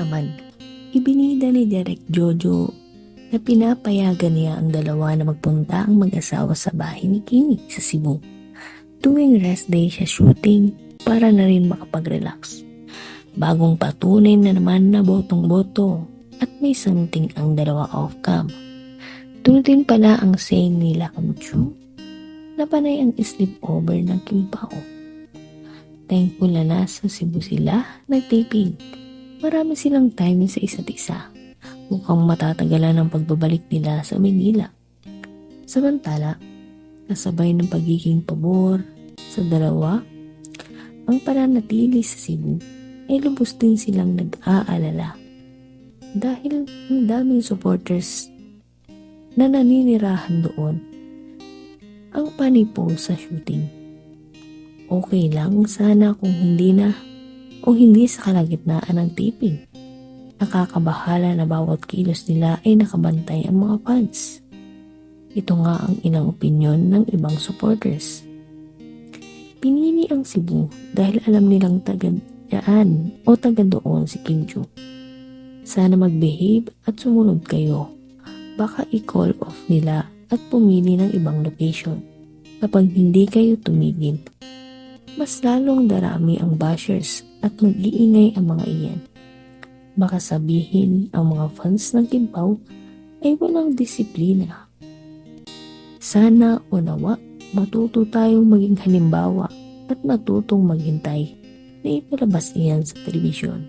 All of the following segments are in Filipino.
naman, ibinida ni Derek Jojo na pinapayagan niya ang dalawa na magpunta ang mag-asawa sa bahay ni Kimi sa Cebu. Tuwing rest day siya shooting para na rin makapag-relax. Bagong patunay na naman na botong-boto at may something ang dalawa off-cam. Tuloy din pala ang saying nila Kamchu na panay ang sleepover ng Kim Pao. Thankful na nasa Cebu sila nagtaping. Marami silang timing sa isa't isa. Mukhang matatagalan ang pagbabalik nila sa Manila. Samantala, kasabay ng pagiging pabor sa dalawa, ang pananatili sa Cebu ay lubos din silang nag-aalala. Dahil ang daming supporters na naninirahan doon ang panipo sa shooting. Okay lang sana kung hindi na o hindi sa kalagitnaan ng taping. Nakakabahala na bawat kilos nila ay nakabantay ang mga fans. Ito nga ang ilang opinyon ng ibang supporters. Pinili ang Cebu dahil alam nilang taga dyan o taga doon si Kim Joo. Sana mag-behave at sumunod kayo. Baka i-call off nila at pumili ng ibang location. Kapag hindi kayo tumigil, mas lalong darami ang bashers at mag-iingay ang mga iyan. Baka sabihin ang mga fans ng Kimpaw ay walang disiplina. Sana o nawa matuto tayong maging halimbawa at matutong maghintay na ipalabas iyan sa telebisyon.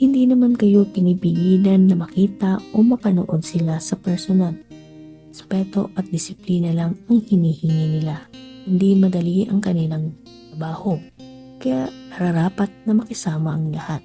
Hindi naman kayo pinipigilan na makita o mapanood sila sa personal. Respeto at disiplina lang ang hinihingi nila. Hindi madali ang kanilang trabaho. Kaya nararapat na makisama ang lahat.